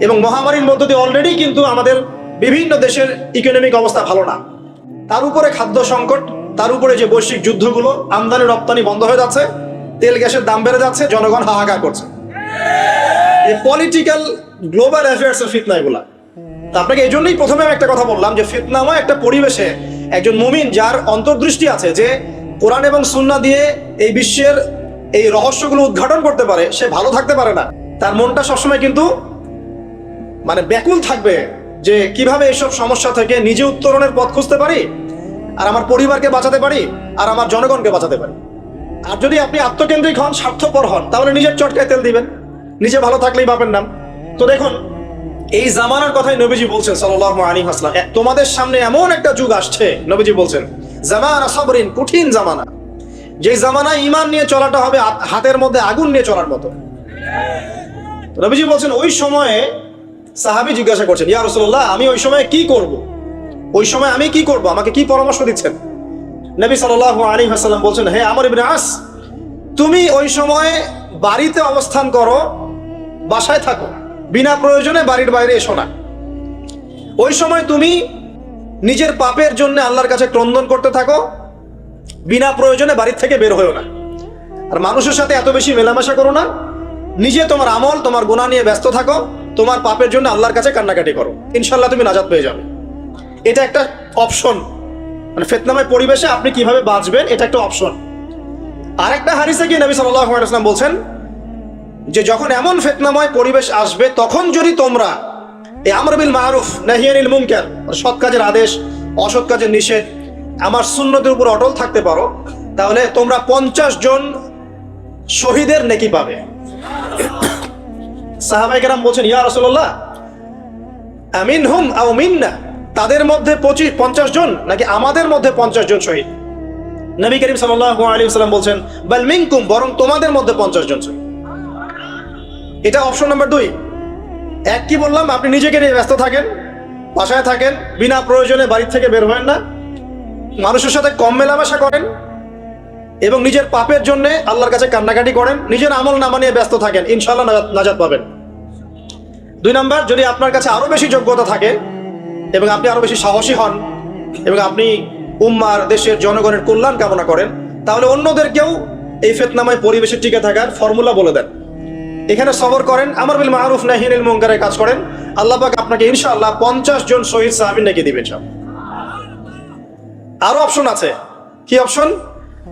এবং মহামারীর মধ্য দিয়ে অলরেডি কিন্তু আমাদের বিভিন্ন দেশের ইকোনমিক অবস্থা ভালো না। তার উপরে খাদ্য সংকট, তার উপরে যে বৈশ্বিক যুদ্ধগুলো, আমদানি, রপ্তানি বন্ধ হয়ে যাচ্ছে, তেল, গ্যাসের দাম বেড়ে যাচ্ছে, জনগণ হাহাকার করছে। এই পলিটিক্যাল গ্লোবাল অ্যাফেয়ার্স এর ফিতনা এগুলা। তা আপনাকে এই জন্যই প্রথমে আমি একটা কথা বললাম যে ফিতনাময় একটা পরিবেশে একজন মুমিন যার অন্তর্দৃষ্টি আছে যে কোরআন এবং সুন্না দিয়ে এই বিশ্বের এই রহস্যগুলো উদ্ঘাটন করতে পারে, সে ভালো থাকতে পারে না। তার মনটা সবসময় কিন্তু মানে ব্যাকুল থাকবে যে কীভাবে এসব সমস্যা থেকে নিজে উত্তরণের পথ খুঁজতে পারি, আর আমার পরিবারকে বাঁচাতে পারি, আর আমার জনগণকে বাঁচাতে পারি। আর যদি আপনি আত্মকেন্দ্রিক হন, স্বার্থপর হন, তাহলে নিজের চটকায় তেল দিবেন। নিজে ভালো থাকলেই বাপের নাম। তো দেখুন, এই জামানার কথাই নবীজি বলছেন সাল্লাহ আলী হাসলাম তোমাদের সামনে এমন একটা যুগ আসছে, নবীজি বলছেন, জামানা সবরিন, কঠিন জামানা। যে জামানায় ইমান নিয়ে চলাটা হবে হাতের মধ্যে আগুন নিয়ে চলার মতো। নবীজি বলছেন, ওই সময়ে সাহাবি জিজ্ঞাসা করছেন, ইয়া রসুল্লাহ আমি ওই সময় কি করব? ওই সময় আমি কি করব? আমাকে কি পরামর্শ দিচ্ছেন? নবী সাল্লাহ আলী হাসাল্লাম বলছেন, হে আমার ইবনে আস, তুমি ওই সময় বাড়িতে অবস্থান করো, বাসায় থাকো। বিনা প্রয়োজনে বাড়ির বাইরে এসো না। ওই সময় তুমি নিজের পাপের জন্য আল্লাহর কাছে ক্রন্দন করতে থাকো, বিনা প্রয়োজনে বাড়ির থেকে বের হয়েও না। আর মানুষের সাথে এত বেশি মেলামেশা করো না। নিজে তোমার আমল, তোমার গুণা নিয়ে ব্যস্ত থাকো। তোমার পাপের জন্য আল্লাহর কাছে কান্নাকাটি করো। ইনশাল্লাহ তুমি নাজাত পেয়ে যাবে। এটা একটা অপশন। মানে ফেতনাময় পরিবেশে আপনি কীভাবে বাঁচবেন, এটা একটা অপশন। আরেকটা হারিসে কি নবী সাল্লাল্লাহু আলাইহি ওয়াসাল্লাম বলছেন যে যখন এমন ফেতনাময় পরিবেশ আসবে, তখন যদি তোমরা এই আমর বিল মারুফ নাহিয়ানিল মুনকার সৎ কাজের আদেশ, অসৎ কাজের নিষেধ, আমার সুন্নতের উপর অটল থাকতে পারো, তাহলে তোমরা পঞ্চাশ জন শহীদের নেকি পাবে। সাহাবাই কেরাম বলছেন, ইয়া রসল্লাহ আমিন হুম আও মিন্না? তাদের মধ্যে পঁচিশ, পঞ্চাশ জন নাকি আমাদের মধ্যে পঞ্চাশ জন শহীদ? নবী করিম সাল্লাহ আলী সাল্লাম বলছেন, বাল মিনকুম, বরং তোমাদের মধ্যে পঞ্চাশ জন শহীদ। এটা অপশন নাম্বার দুই। এক, কি বললাম, আপনি নিজেকে নিয়ে ব্যস্ত থাকেন, বাসায় থাকেন, বিনা প্রয়োজনে বাড়ির থেকে বের হবেন না, মানুষের সাথে কম মেলামেশা করেন এবং নিজের পাপের জন্য আল্লাহর কাছে কান্নাকাটি করেন, নিজের আমল নামা নিয়ে ব্যস্ত থাকেন ইনশাল্লাহ নাজাত পাবেন। দুই নাম্বার, যদি আপনার কাছে আরও বেশি যোগ্যতা থাকে এবং আপনি আরও বেশি সাহসী হন এবং আপনি উম্মার, দেশের জনগণের কল্যাণ কামনা করেন, তাহলে অন্যদেরকেও এই ফেতনামায় পরিবেশে টিকে থাকার ফর্মুলা বলে দেন। এখানে সবর করেন, আমার বিল মাহরুফ নাহিনুল মুনকারের কাজ করেন, আল্লাহ পাক আপনাকে ইনশাআল্লাহ পঞ্চাশ জন শহীদ সাহাবিন নাকি দিবেন সব। আরও অপশন আছে। কি অপশন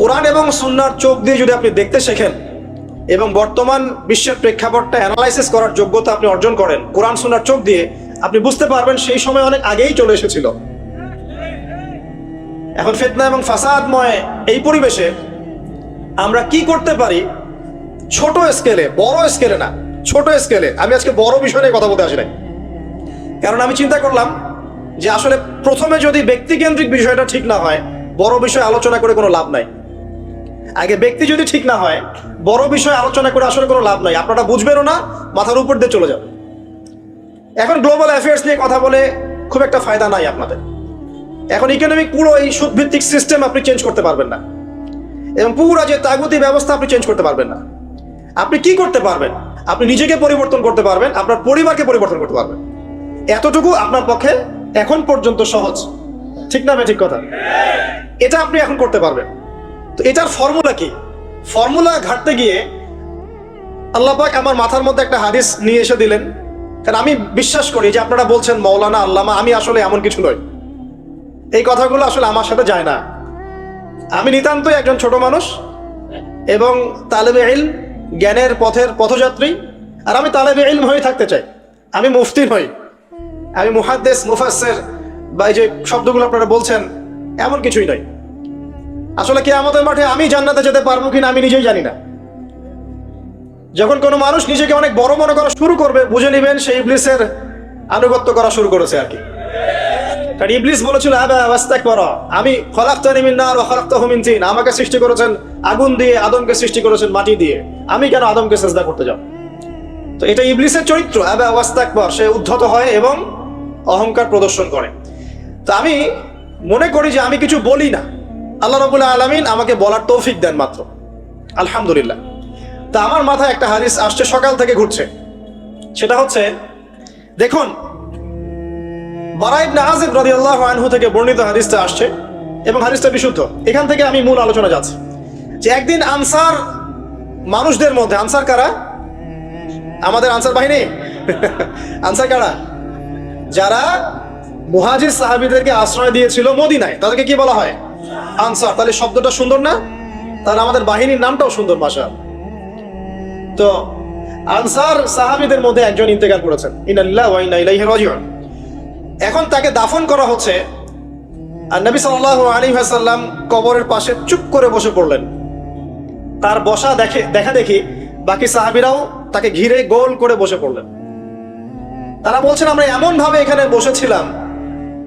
কোরআন এবং সুন্নার চোখ দিয়ে যদি আপনি দেখতে শেখেন এবং বর্তমান বিশ্বের প্রেক্ষাপটটা অ্যানালাইসিস করার যোগ্যতা আপনি অর্জন করেন, কোরআন, সুন্নার চোখ দিয়ে, আপনি বুঝতে পারবেন সেই সময় অনেক আগেই চলে এসেছিল। এখন ফেতনা এবং ফাসাদময় এই পরিবেশে আমরা কি করতে পারি? ছোট স্কেলে বড় স্কেলে না, ছোট স্কেলে আমি আজকে বড় বিষয় নিয়ে কথা বলতে আসি নাই। কারণ আমি চিন্তা করলাম যে আসলে প্রথমে যদি ব্যক্তিকেন্দ্রিক বিষয়টা ঠিক না হয়, বড় বিষয় আলোচনা করে কোনো লাভ নাই। আগে ব্যক্তি যদি ঠিক না হয়, বড় বিষয় আলোচনা করে আসলে কোনো লাভ নাই। আপনারা বুঝবেনও না, মাথার উপর দিয়ে চলে যাবে এখন গ্লোবাল অ্যাফেয়ার্স নিয়ে কথা বলে খুব একটা ফায়দা নাই আপনাদের। এখন ইকোনমিক পুরো এই সুদভিত্তিক সিস্টেম আপনি চেঞ্জ করতে পারবেন না। এবং পুরো যে তাগুতি ব্যবস্থা আপনি চেঞ্জ করতে পারবেন না। আপনি কি করতে পারবেন? আপনি নিজেকে পরিবর্তন করতে পারবেন, আপনার পরিবারকে পরিবর্তন করতে পারবেন। এতটুকু আপনার পক্ষে এখন পর্যন্ত সহজ। ঠিক না ঠিক কথা? এটা আপনি এখন করতে পারবেন। তো এটার ফর্মুলা কি? ফর্মুলা ঘাটতে গিয়ে আল্লাহ পাক আমার মাথার মধ্যে একটা হাদিস নিয়ে এসে দিলেন। কারণ আমি বিশ্বাস করি যে আপনারা বলছেন মৌলানা আল্লামা, আমি আসলে এমন কিছু নই। এই কথাগুলো আসলে আমার সাথে যায় না। আমি নিতান্তই একজন ছোট মানুষ এবং তালেবে ইল জ্ঞানের পথের পথযাত্রী। আর আমি তালেবে ইলম হয়ে থাকতে চাই। আমি মুফতি নই। আমি মুহাদ্দেস মুফাসের বা এই যে শব্দগুলো আপনারা বলছেন, এমন কিছুই নয় আসলে কে আমাদের মাঠে আমি জান্নাতে যেতে পারব কিনা আমি নিজেই জানি না। যখন কোনো মানুষ নিজেকে অনেক বড় মনে করা শুরু করবে, বুঝে নেবেন সেই ইবলিসের আনুগত্য করা শুরু করেছে আর কি। কারণ ইবলিস বলেছিল আমি আমাকে সৃষ্টি করেছেন আগুন দিয়ে, আদমকে সৃষ্টি করেছেন মাটি দিয়ে। আমি কেন আদমকে সেজদা করতে যাব? তো এটা ইবলিসের চরিত্র, আবা ওয়াস্তাকবার সে উদ্ধত হয় এবং অহংকার প্রদর্শন করে। তো আমি মনে করি যে আমি কিছু বলি না। আল্লাহ রবুল্লাহ আলমিন আমাকে বলার তৌফিক দেন মাত্র। আলহামদুলিল্লাহ। তা আমার মাথায় একটা হাদিস আসছে, সকাল থেকে ঘুরছে। সেটা হচ্ছে, দেখুন বারাইব নাহাজিব রাদিয়াল্লাহু আনহু থেকে বর্ণিত হাদিসটা আসছে এবং হাদিসটা বিশুদ্ধ। এখান থেকে আমি মূল আলোচনা যাচ্ছি। যে একদিন আনসার মানুষদের মধ্যে, আনসার কারা? আমাদের আনসার বাহিনী। আনসার কারা? যারা মুহাজির সাহাবীদেরকে আশ্রয় দিয়েছিল মদিনায়। তাদেরকে কি বলা হয়? আনসার, তাহলে শব্দটা সুন্দর না? তাহলে আমাদের বাহিনীর নামটাও সুন্দর মাসা তো, আনসার সাহাবীদের মধ্যে একজন ইন্তেকাল করেছেন। ইনাল্লাহ এখন তাকে দাফন করা হচ্ছে। আর নবী সাল্লাল্লাহু আলাইহি ওয়াসাল্লাম কবরের পাশে চুপ করে বসে পড়লেন। তার বসা দেখে, দেখা দেখি বাকি সাহাবীরাও তাকে ঘিরে গোল করে বসে পড়লেন। তারা বলছেন, আমরা এমন ভাবে এখানে বসেছিলাম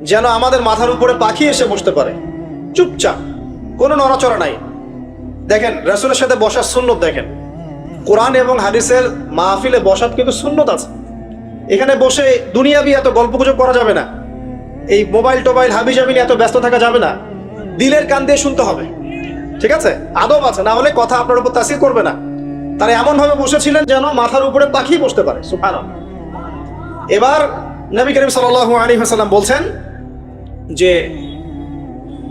যেন আমাদের মাথার উপরে পাখি এসে বসতে পারে। চুপচাপ, কোনো নড়াচড়া নাই। দেখেন, রাসূলের সাথে বসার সুন্নত দেখেন। কোরআন এবং হাদিসের মাহফিলে বসার কিন্তু সুন্নত আছে। এখানে বসে দুনিয়াবি এত গল্প গুজব করা যাবে না। এই মোবাইল টোবাইল হাবি জাবি নিয়ে এত ব্যস্ত থাকা যাবে না। দিলের কান দিয়ে শুনতে হবে। ঠিক আছে? আদব আছে, না হলে কথা আপনার উপর তাসির করবে না। তারা এমন ভাবে বসেছিলেন যেন মাথার উপরে পাখি বসতে পারে। সুফান এবার নবী করিম সাল আলী হাসাল্লাম বলছেন যে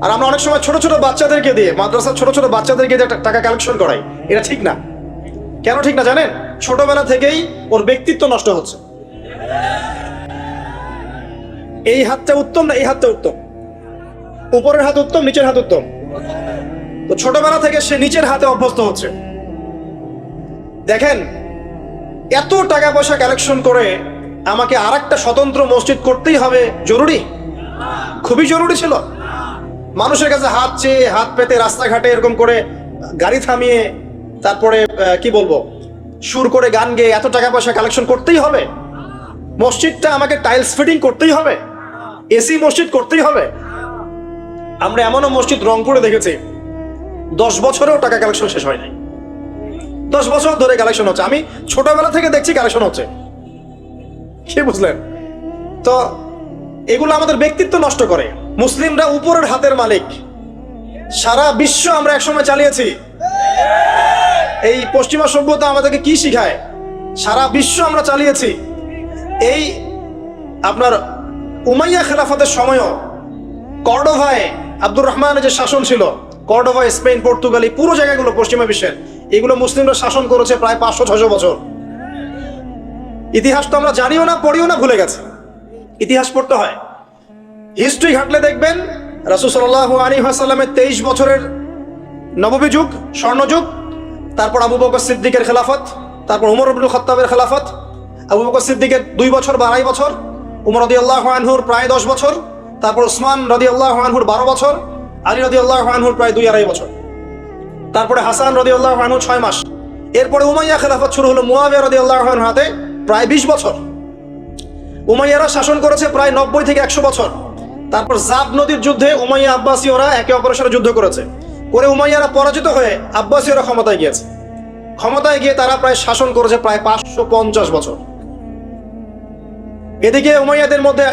আর আমরা অনেক সময় ছোট ছোট বাচ্চাদেরকে দিয়ে মাদ্রাসার ছোট ছোট বাচ্চাদেরকে দিয়ে টা- টাকা কালেকশন করাই। এটা ঠিক না। কেন ঠিক না জানেন? ছোটবেলা থেকেই ওর ব্যক্তিত্ব নষ্ট হচ্ছে। এই হাতটা উত্তম না এই হাতটা উত্তম? উপরের হাত উত্তম, নিচের হাত উত্তম? তো ছোটবেলা থেকে সে নিচের হাতে অভ্যস্ত হচ্ছে। দেখেন, এত টাকা পয়সা কালেকশন করে আমাকে আর একটা স্বতন্ত্র মসজিদ করতেই হবে। জরুরি? খুবই জরুরি ছিল। মানুষের কাছে হাত চেয়ে, হাত পেতে, রাস্তাঘাটে এরকম করে গাড়ি থামিয়ে, তারপরে কি বলব, সুর করে গান গেয়ে এত টাকা পয়সা কালেকশন করতেই হবে। মসজিদটা আমাকে টাইলস ফিটিং করতেই হবে। এসি মসজিদ করতেই হবে। আমরা এমনও মসজিদ রংপুরে দেখেছি, দশ বছরেও টাকা কালেকশন শেষ হয় নাই। দশ বছর ধরে কালেকশন হচ্ছে। আমি ছোটবেলা থেকে দেখছি কালেকশন হচ্ছে। কি বুঝলেন? তো এগুলো আমাদের ব্যক্তিত্ব নষ্ট করে। মুসলিমরা উপরের হাতের মালিক। সারা বিশ্ব আমরা একসময় চালিয়েছি। এই পশ্চিমা সভ্যতা আমাদেরকে কি শিখায়? সারা বিশ্ব আমরা চালিয়েছি। এই আপনার উমাইয়া খেলাফতের সময়ও কর্ডোভায় আব্দুর রহমানের যে শাসন ছিল কর্ডোভা স্পেন, পর্তুগাল, এই পুরো জায়গাগুলো পশ্চিমা বিশ্বের, এগুলো মুসলিমরা শাসন করেছে প্রায় পাঁচশো ছশো বছর। ইতিহাস তো আমরা জানিও না, পড়িও না, ভুলে গেছে। ইতিহাস পড়তে হয়। হিস্ট্রি ঘাটলে দেখবেন রাসুল সাল্লাহ আলী হাসাল্লামের তেইশ বছরের নববী যুগ স্বর্ণযুগ তারপর আবু বকর সিদ্দিকের খেলাফত, তারপর উমর আব্দুল খত্তাবের খেলাফত, আবু বকর সিদ্দিকের দুই বছর বা বছর, উমর রদি আল্লাহ আনহুর প্রায় দশ বছর, তারপর উসমান রদি আল্লাহ আনহুর বারো বছর, আলী রদি আল্লাহ আনহুর প্রায় দুই আড়াই বছর। তারপরে হাসান রদি আল্লাহ আনহু ছয় মাস। এরপরে উমাইয়া খেলাফত শুরু হলো মুয়াবিয়া রদি আল্লাহ আনহুর হাতে প্রায় বিশ বছর। উমাইয়ারা শাসন করেছে প্রায় নব্বই থেকে একশো বছর। তারপর জাব নদীর যুদ্ধে উমাইয়া আব্বাসীয়রা একে অপরের সাথে যুদ্ধ করেছে। করে উমাইয়ারা পরাজিত হয়ে আব্বাসীয়রা ক্ষমতায় গিয়েছে। ক্ষমতায় গিয়ে তারা প্রায় শাসন করেছে প্রায় পাঁচশো পঞ্চাশ বছর। এদিকে উমাইয়াদের মধ্যে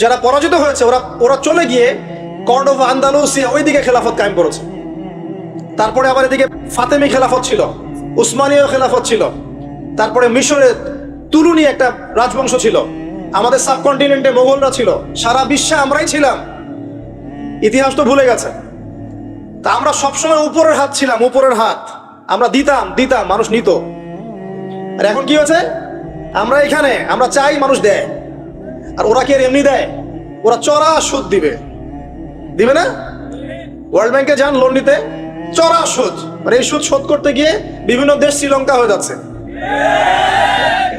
যারা পরাজিত হয়েছে, ওরা ওরা চলে গিয়ে কর্ড অফ আন্দালুসিয়া ওইদিকে খেলাফত কায়েম করেছে। তারপরে আবার এদিকে ফাতেমি খেলাফত ছিল, উসমানীয় খেলাফত ছিল। তারপরে মিশরে তুলুনি একটা রাজবংশ ছিল। আমাদের সাবকন্টিনেন্টে মোগলরা ছিল। সারা বিশ্বে আমরাই ছিলাম। ইতিহাস তো ভুলে গেছে। তা আমরা সবসময় উপরের হাত ছিলাম, উপরের হাত। আমরা দিতাম দিতাম, মানুষ নিত। আর এখন কি হয়েছে? আমরা এখানে, আমরা চাই মানুষ দেয়। আর ওরা কি আর এমনি দেয়? ওরা চড়া সুদ দিবে। দিবে না? ওয়ার্ল্ড ব্যাংকে যান লোন নিতে। চড়া সুদ। মানে এই সুদ শোধ করতে গিয়ে বিভিন্ন দেশ শ্রীলঙ্কা হয়ে যাচ্ছে।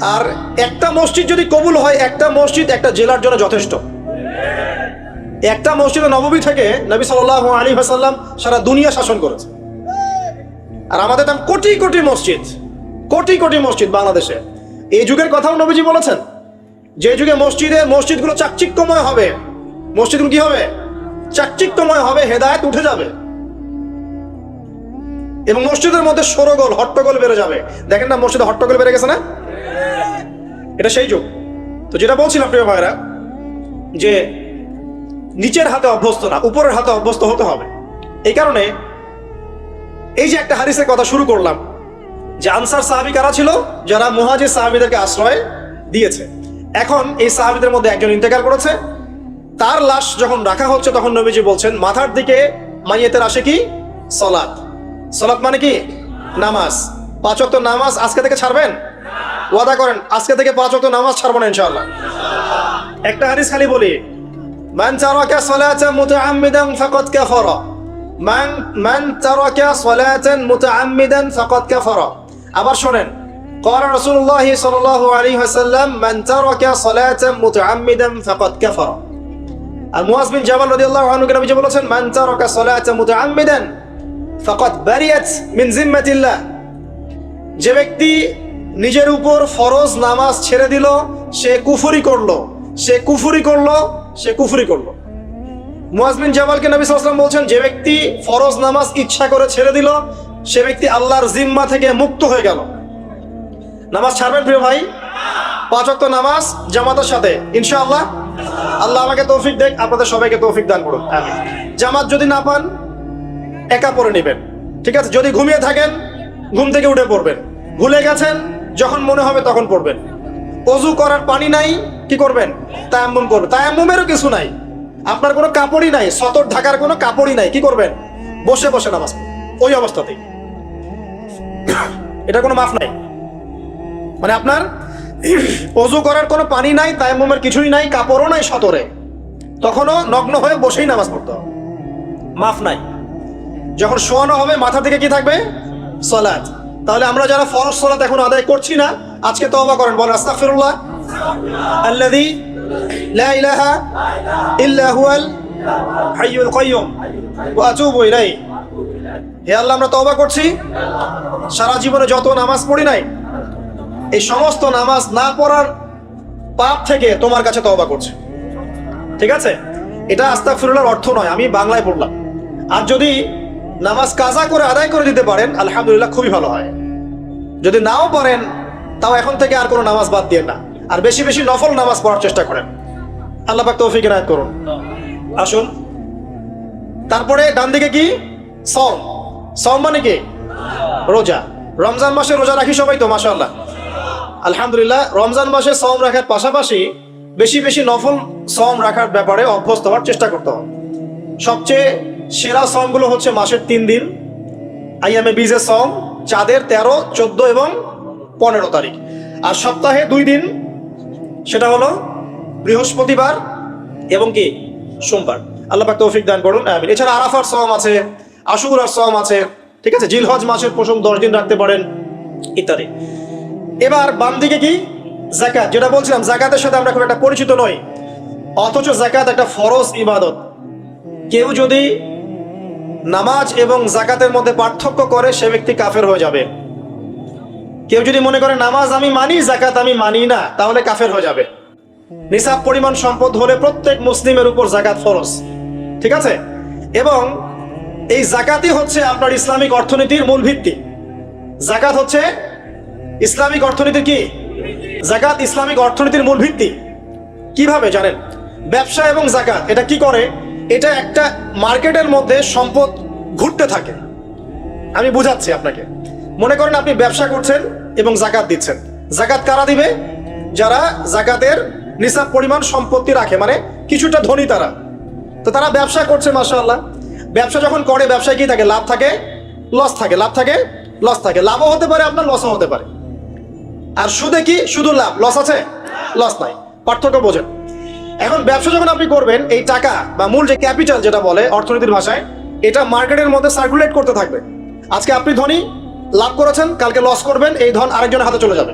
আর একটা মসজিদ যদি কবুল হয়, একটা মসজিদ একটা জেলার জন্য যথেষ্ট। একটা মসজিদে নবমী থেকে নবী সাল্লাহ আলী হাসাল্লাম সারা দুনিয়া শাসন করেছে। আর আমাদের দাম কোটি কোটি মসজিদ, কোটি কোটি মসজিদ বাংলাদেশে। এই যুগের কথাও নবীজি বলেছেন, যে যুগে মসজিদে মসজিদগুলো চাকচিক্যময় হবে মসজিদগুলো কি হবে? চাকচিক্যময় হবে, হেদায়েত উঠে যাবে। এবং মসজিদের মধ্যে সরগোল, হট্টগোল বেড়ে যাবে। দেখেন না, মসজিদে হট্টগোল বেড়ে গেছে না? এটা সেই যুগ। তো যেটা বলছিলাম, প্রিয় ভাইরা যে নিচের হাতে অভ্যস্ত না, উপরের হাতে অভ্যস্ত হতে হবে। এই কারণে এই যে একটা হারিসের কথা শুরু করলাম, যে আনসার সাহাবি কারা ছিল? যারা মুহাজির সাহাবিদেরকে আশ্রয় দিয়েছে। এখন এই সাহাবিদের মধ্যে একজন ইন্তেকার করেছে। তার লাশ যখন রাখা হচ্ছে, তখন নবীজি বলছেন, মাথার দিকে মাইয়েতের আসে কি? সলাৎ। সলাৎ মানে কি নামাজ পাঁচ ওয়াক্ত নামাজ আজকে থেকে ছাড়বেন ওয়াদা করেন আজকে থেকে পাঁচ ওয়াক্ত নামাজ ছাড়বো না ইনশাআল্লাহ একটা হাদিস খালি বলি মান তারাকা সালাতান মুতাআম্মিদান ফাকাদ কাফারা মান মান তারাকা সালাতান মুতাআম্মিদান ফাকাদ কাফারা আবার শুনেন قال رسول الله صلى الله عليه وسلم من ترك صلاة متعمدا فقد كفر المواز بن جبل رضي الله عنه كان بيقول من ترك صلاة متعمدا ফকত বারিয়াত মিন জিম্মাতিল্লাহ। যে ব্যক্তি নিজের উপর ফরজ নামাজ ছেড়ে দিল, সে কুফুরি করল। সে কুফুরি করল, সে কুফুরি করল। মুয়াজবিন জামালকে নবী সাল্লাম বলছেন, যে ব্যক্তি ফরজ নামাজ ইচ্ছা করে ছেড়ে দিল, সে ব্যক্তি আল্লাহর জিম্মা থেকে মুক্ত হয়ে গেল। নামাজ ছাড়বেন প্রিয় ভাই? পাঁচ পাঁচক্ত নামাজ জামাতের সাথে। ইনশাআল্লাহ। আল্লাহ আমাকে তৌফিক দেখ আপনাদের সবাইকে তৌফিক দান করুন। জামাত যদি না পান একা পরে নেবেন। ঠিক আছে? যদি ঘুমিয়ে থাকেন, ঘুম থেকে উঠে পড়বেন। ভুলে গেছেন, যখন মনে হবে তখন পড়বেন। অজু করার পানি নাই, কি করবেন? তায়াম্মুম করবেন। তায়াম্মুমেরও কিছু নাই। আপনার কোনো কাপড়ই নাই, সতর ঢাকার কোনো কাপড়ই নাই, কি করবেন? বসে বসে নামাজ ওই অবস্থাতেই। এটা কোনো মাফ নাই। মানে আপনার অজু করার কোনো পানি নাই, তায়াম্মুমের কিছুই নাই, কাপড়ও নাই সতরে। তখনও নগ্ন হয়ে বসেই নামাজ পড়তে হবে। মাফ নাই। যখন শোয়ানো হবে, মাথা থেকে কি থাকবে? সলাৎ। তাহলে আমরা যারা ফরজ সলাৎ এখন আদায় করছি না, আজকে তওবা করেন। বলেন, আস্তাগফিরুল্লাহ। আল্লাযী লা ইলাহা ইল্লা হুয়াল হাইয়ুল কাইয়্যুম ওয়া আতুবু ইলাইহি। হে আল্লাহ, আমরা তওবা করছি। সারা জীবনে যত নামাজ পড়ি নাই, এই সমস্ত নামাজ না পড়ার পাপ থেকে তোমার কাছে তওবা করছি। ঠিক আছে? এটা আস্তাগফিরুল্লাহর অর্থ নয়, আমি বাংলায় পড়লাম। আর যদি নামাজ কাজা করে আদায় করে দিতে পারেন, আলহামদুলিল্লাহ খুবই ভালো হয়। যদি নাও পারেন, তাও এখন থেকে আর কোনো নামাজ বাদ দিয়ে না। আর বেশি বেশি নফল নামাজ পড়ার চেষ্টা করেন। আল্লাহ পাক তৌফিক এনায়েত করুন। আসুন। তারপরে ডান দিকে কি? সম সম মানে কি? রোজা। রমজান মাসে রোজা রাখি সবাই তো, মাশাআল্লাহ। আলহামদুলিল্লাহ, রমজান মাসে সম রাখার পাশাপাশি বেশি বেশি নফল সম রাখার ব্যাপারে অভ্যস্ত হওয়ার চেষ্টা করতে হবে। সবচেয়ে সেরা সমগুলো হচ্ছে মাসের তিন দিন আই এম এ বিজে সং চাঁদের তেরো, চোদ্দ এবং পনেরো তারিখ। আর সপ্তাহে দুই দিন, সেটা হলো বৃহস্পতিবার এবং কি, সোমবার। আল্লাহ পাক তৌফিক দান করুন, আমিন। এছাড়া আরাফার সম আছে, আশুরার সম আছে, ঠিক আছে? জিলহজ মাসের প্রথম দশ দিন রাখতে পারেন, ইত্যাদি। এবার বাম দিকে কি? জাকাত। যেটা বলছিলাম, জাকাতের সাথে আমরা খুব একটা পরিচিত নই, অথচ জাকাত একটা ফরজ ইবাদত। কেউ যদি নামাজ এবং জাকাতের মধ্যে পার্থক্য করে, সে ব্যক্তি কাফের হয়ে যাবে। কেউ যদি মনে করে, নামাজ আমি মানি, জাকাত আমি মানি না, তাহলে কাফের হয়ে যাবে। নিসাব পরিমাণ সম্পদ হলে প্রত্যেক মুসলিমের উপর জাকাত ফরজ। ঠিক আছে? এবং এই জাকাতই হচ্ছে আপনার ইসলামিক অর্থনীতির মূল ভিত্তি। জাকাত হচ্ছে ইসলামিক অর্থনীতির কি? জাকাত ইসলামিক অর্থনীতির মূল ভিত্তি। কীভাবে জানেন? ব্যবসা এবং জাকাত, এটা কি করে? এটা একটা মার্কেটের মধ্যে সম্পদ ঘুরতে থাকে। আমি বুঝাচ্ছি আপনাকে। মনে করেন আপনি ব্যবসা করছেন এবং জাকাত দিচ্ছেন। জাকাত কারা দিবে? যারা জাকাতের নিসাব পরিমাণ সম্পত্তি রাখে মানে কিছুটা ধনী তারা। তো তারা ব্যবসা করছে, মাশাআল্লাহ। ব্যবসা যখন করে, ব্যবসায় কি থাকে? লাভ থাকে? লস থাকে। লাভ থাকে? লস থাকে। লাভও হতে পারে, আপনার লসও হতে পারে। আর সুদে কি? শুধু লাভ। লস আছে? লস নাই। পার্থক্য বোঝেন। এখন ব্যবসা যখন আপনি করবেন, এই টাকা বা মূল যে ক্যাপিটাল যেটা বলে অর্থনীতির ভাষায়, এটা মার্কেটের মধ্যে সার্কুলেট করতে থাকবে। আজকে আপনি ধনী, লাভ করেছেন, কালকে লস করবেন, এই ধন আরেকজনের হাতে চলে যাবে।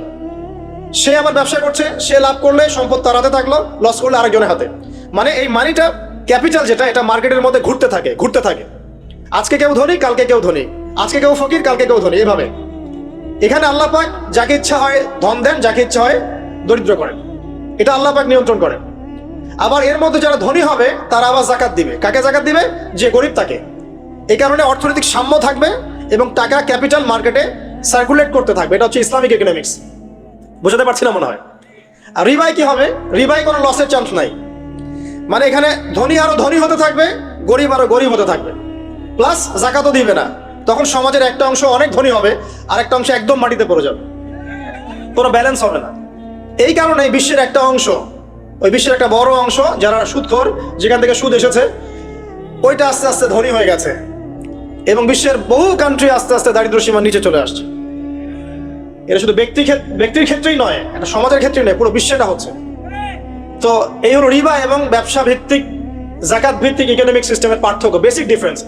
সে আবার ব্যবসা করছে, সে লাভ করলে সম্পদ তার হাতে থাকল লস করলে আরেকজনের হাতে। মানে এই মানিটা ক্যাপিটাল যেটা, এটা মার্কেটের মধ্যে ঘুরতে থাকে ঘুরতে থাকে। আজকে কেউ ধনী, কালকে কেউ ধনী। আজকে কেউ ফকির, কালকে কেউ ধনী, এভাবে। এখানে আল্লাহ পাক যাকে ইচ্ছা হয় ধন দেন, যাকে ইচ্ছা হয় দরিদ্র করেন। এটা আল্লাহ পাক নিয়ন্ত্রণ করেন। আবার এর মধ্যে যারা ধনী হবে, তারা আবার জাকাত দিবে। কাকে জাকাত দিবে? যে গরিব তাকে। এই কারণে অর্থনৈতিক সাম্য থাকবে এবং টাকা ক্যাপিটাল মার্কেটে সার্কুলেট করতে থাকবে। এটা হচ্ছে ইসলামিক ইকোনমিক্স বোঝাতে পারছি না মনে হয়। আর রিবাই কি হবে? রিবাই কোনো লসের চান্স নাই। মানে এখানে ধনী আরও ধনী হতে থাকবে, গরিব আরও গরিব হতে থাকবে। প্লাস জাকাতও দিবে না। তখন সমাজের একটা অংশ অনেক ধনী হবে, আর একটা অংশ একদম মাটিতে পড়ে যাবে। কোনো ব্যালেন্স হবে না। এই কারণে বিশ্বের একটা অংশ ওই বিশ্বের একটা বড় অংশ যারা সুদখোর যেখান থেকে সুদ এসেছে, ওইটা আস্তে আস্তে ধনী হয়ে গেছে। এবং বিশ্বের বহু কান্ট্রি আস্তে আস্তে দারিদ্র সীমার নিচে চলে আসছে। এটা শুধু ব্যক্তি ব্যক্তির ক্ষেত্রেই নয় এটা সমাজের ক্ষেত্রেই নয়, পুরো বিশ্বটা হচ্ছে। তো এই হলো রিবা এবং ব্যবসা ভিত্তিক জাকাত ভিত্তিক ইকোনমিক সিস্টেমের পার্থক্য বেসিক ডিফারেন্স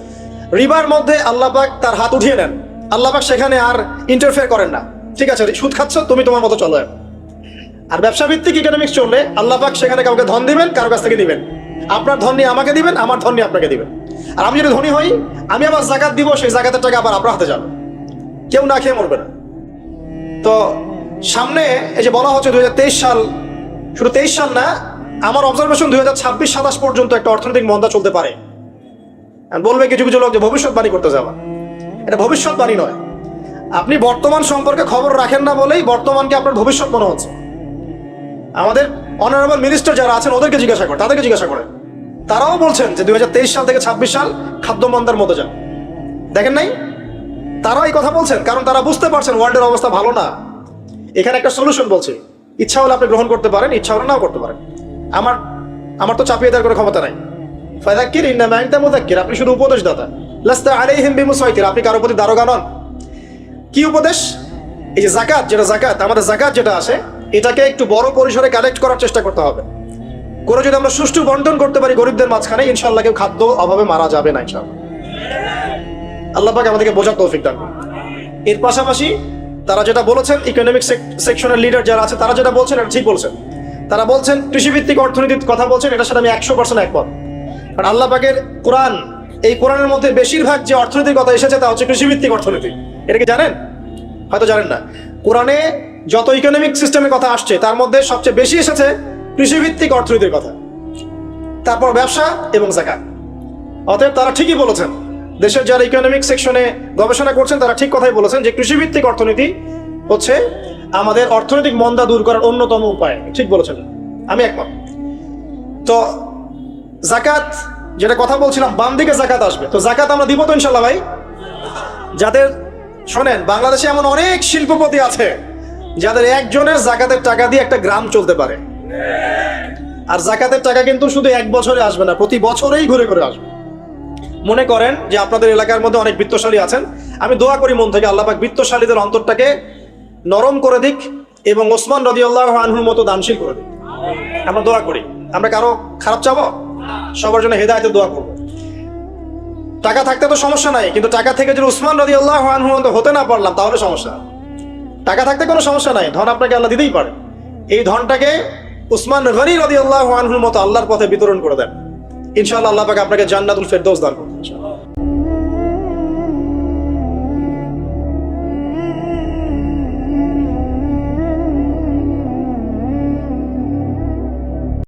রিবার মধ্যে আল্লাপাক তার হাত উঠিয়ে নেন। আল্লাপাক সেখানে আর ইন্টারফেয়ার করেন না। ঠিক আছে, সুদ খাচ্ছ, তুমি তোমার মতো চলো আর ব্যবসা ভিত্তিক ইকোনমিক্স চললে আল্লাপাক সেখানে কাউকে ধন দিবেন, কারও কাছ থেকে দিবেন। আপনার ধন নিয়ে আমাকে দিবেন, আমার ধন নিয়ে আপনাকে দিবেন। আর আমি যদি ধনী হই, আমি আবার জাকাত দিব, সেই জাকাতের টাকা আবার আপনার হাতে যাবে। কেউ না খেয়ে মরবে না। তো সামনে এই যে বলা হচ্ছে দুই হাজার তেইশ সাল, শুধু তেইশ সাল না, আমার অবজারভেশন দুই হাজার ছাব্বিশ, সাতাশ পর্যন্ত একটা অর্থনৈতিক মন্দা চলতে পারে। বলবে কিছু কিছু লোক যে ভবিষ্যৎবাণী করতে যাওয়া। এটা ভবিষ্যৎবাণী নয়। আপনি বর্তমান সম্পর্কে খবর রাখেন না বলেই বর্তমানকে আপনার ভবিষ্যৎ মনে হচ্ছে। আমাদের অনারেবল মিনিস্টার যারা আছেন, ওদেরকে জিজ্ঞাসা করে, তাদেরকে জিজ্ঞাসা করে। তারাও বলছেন যে দুই হাজার তেইশ সাল থেকে ছাব্বিশ সাল খাদ্য মন্দার মতো যান। দেখেন নাই? তারাও এই কথা বলছেন, কারণ তারা বুঝতে পারছেন ওয়ার্ল্ডের অবস্থা ভালো না। এখানে একটা সলিউশন বলছে। ইচ্ছা হলে আপনি গ্রহণ করতে পারেন, ইচ্ছা হলে নাও করতে পারেন। আমার আমার তো চাপিয়ে দেওয়ার কোনো ক্ষমতা নাই। ফাদাক্কির ইন্নামা আনতা মুযাক্কির, আপনি শুধু উপদেশ দাতা লাস্তা আলাইহিম বিমুসাইতির, আপনি কারও প্রতি দারোগা নন। কি উপদেশ? এই যে জাকাত যেটা জাকাত আমাদের জাকাত যেটা আসে এটাকে একটু বড় পরিসরে কালেক্ট করার চেষ্টা করতে হবে। করে যদি আমরা সুষ্ঠু বন্টন করতে পারি গরিবদের মাঝখানে ইনশাল্লাহ কেউ খাদ্য অভাবে মারা যাবে না ইনশাল্লাহ আল্লাহ পাক আমাদেরকে বোঝার তৌফিক দান এর পাশাপাশি তারা যেটা বলেছেন ইকোনমিক সেকশনের লিডার যারা আছে, তারা যেটা বলছেন, এটা ঠিক বলছেন। তারা বলছেন, কৃষিভিত্তিক অর্থনীতির কথা বলছেন, এটার সাথে আমি একশো পার্সেন্ট একমত। কারণ আল্লাহ পাকের কোরআন, এই কোরআনের মধ্যে বেশিরভাগ যে অর্থনীতির কথা এসেছে, তা হচ্ছে কৃষিভিত্তিক অর্থনীতি। এটা কি জানেন? হয়তো জানেন না। কোরআনে যত ইকোনমিক সিস্টেমের কথা আসছে, তার মধ্যে সবচেয়ে বেশি এসেছে কৃষিভিত্তিক অর্থনীতির কথা। তারপর ব্যবসা এবং জাকাত। অতএব তারা ঠিকই বলেছেন, দেশের যারা ইকোনমিক সেকশনে গবেষণা করছেন, তারা ঠিক কথাই বলেছেন যে কৃষিভিত্তিক অর্থনীতি হচ্ছে আমাদের অর্থনৈতিক মন্দা দূর করার অন্যতম উপায়। ঠিক বলেছেন। আমি একমত। তো জাকাত, যেটা কথা বলছিলাম, বাম দিকে জাকাত আসবে। তো জাকাত আমরা দিব তো ইনশাল্লাহ ভাই? যাদের, শোনেন, বাংলাদেশে এমন অনেক শিল্পপতি আছে যাদের একজনের জাকাতের টাকা দিয়ে একটা গ্রাম চলতে পারে। আর জাকাতের টাকা কিন্তু শুধু এক বছরে আসবে না, প্রতি বছরেই ঘুরে ঘুরে আসবে। মনে করেন যে আপনাদের এলাকার মধ্যে অনেক বৃত্তশালী আছেন। আমি দোয়া করি মন থেকে আল্লাহ বিত্তশালীদের অন্তরটাকে নরম করে দিক এবং ওসমান রদি আল্লাহ আনহুর মতো দানশীল করে দিক। আমরা দোয়া করি। আমরা কারও খারাপ চাবো? সবার জন্য হেদায়তের দোয়া করব। টাকা থাকতে তো সমস্যা নাই, কিন্তু টাকা থেকে যদি উসমান রদি আল্লাহ আনহুর মতো হতে না পারলাম, তাহলে সমস্যা। টাকা থাকতে কোনো সমস্যা নাই, ধন আপনাকে আল্লাহ দিতেই পারে এই ধনটাকে উসমান গনি রদি আল্লাহ আনহুর মতো আল্লাহর পথে বিতরণ করে দেন ইনশাআল্লাহ আল্লাহ পাকে আপনাকে জান্নাতুল ফেরদৌস দান করবেন।